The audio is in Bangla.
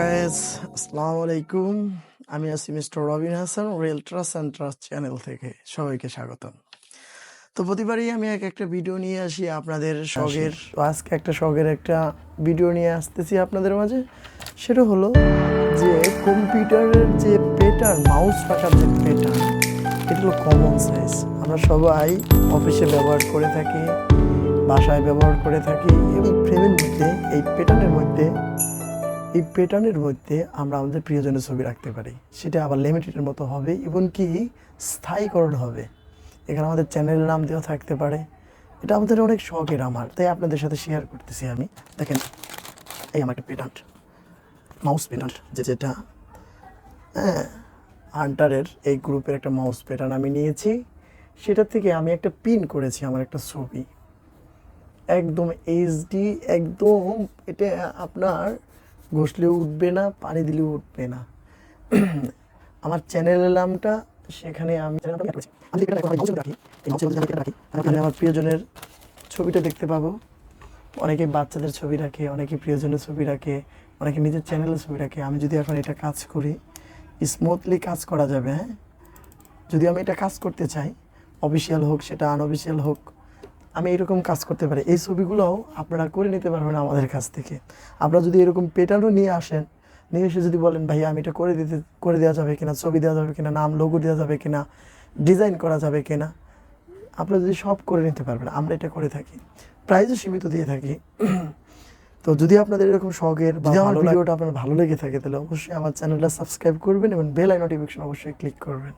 গাইস আসসালামু আলাইকুম। আমি আছি mister Robin Hasan real trust and trust channel থেকে সবাইকে স্বাগতম। তো প্রতিবারই আমি এক একটা ভিডিও নিয়ে আসি আপনাদের শখের। তো আজকে একটা শখের একটা ভিডিও নিয়ে আসতেছি আপনাদের মাঝে। সেটা হলো যে কম্পিউটারের যে পেটার মাউস রাখার যে প্যাটার্ন এটা হলো কমন সাইজ আমরা সবাই অফিসে ব্যবহার করে থাকি বাসায় ব্যবহার করে থাকি এবং ফ্রেমের মধ্যে এই প্যাটার্নের মধ্যে এই প্যাটার্নের মধ্যে আমরা আমাদের প্রিয়জনের ছবি রাখতে পারি। সেটা আবার লিমিটেডের মতো হবে এবং কি স্থায়ীকরণ হবে। এখানে আমাদের চ্যানেলের নাম দেওয়া থাকতে পারে। এটা আমাদের অনেক শখের আমার, তাই আপনাদের সাথে শেয়ার করতেছি আমি। দেখেন, এই আমার একটা পেটান্ট মাউস পেটান্ট যে যেটা হ্যাঁ হান্টারের এই গ্রুপের একটা মাউস প্যাটার্ন আমি নিয়েছি। সেটা থেকে আমি একটা পিন করেছি আমার একটা ছবি। একদম এইচডি একদম এটা আপনার ঘষলেও উঠবে না, পানি দিলেও উঠবে না। আমার চ্যানেলের নামটা সেখানে আমি আমার প্রিয়জনের ছবিটা দেখতে পাবো। অনেকে বাচ্চাদের ছবি রাখে, অনেকে প্রিয়জনের ছবি রাখে, অনেকে নিজের চ্যানেলের ছবি রাখে। আমি যদি এখন এটা কাজ করি স্মুথলি কাজ করা যাবে হ্যাঁ? যদি আমি এটা কাজ করতে চাই, অফিসিয়াল হোক, সেটা আনঅফিসিয়াল হোক আমি এরকম কাজ করতে পারি। এই ছবিগুলোও আপনারা করে নিতে পারবেন আমাদের কাছ থেকে। আপনারা যদি এরকম পেটারও নিয়ে আসেন নিয়ে এসে যদি বলেন ভাই আমি এটা করে দিতে করে দেওয়া যাবে কিনা ছবি দেওয়া যাবে কিনা নাম লোগো দেওয়া যাবে কিনা ডিজাইন করা যাবে কিনা আপনারা যদি সব করে নিতে পারবেন আমরা এটা করে থাকি। প্রাইজও সীমিত দিয়ে থাকি। তো যদি আপনাদের এরকম শখের বা আমার ভিডিওটা আপনার ভালো লেগে থাকে তাহলে অবশ্যই আমার চ্যানেলটা সাবস্ক্রাইব করবেন এবং বেল আই নোটিফিকেশন অবশ্যই ক্লিক করবেন।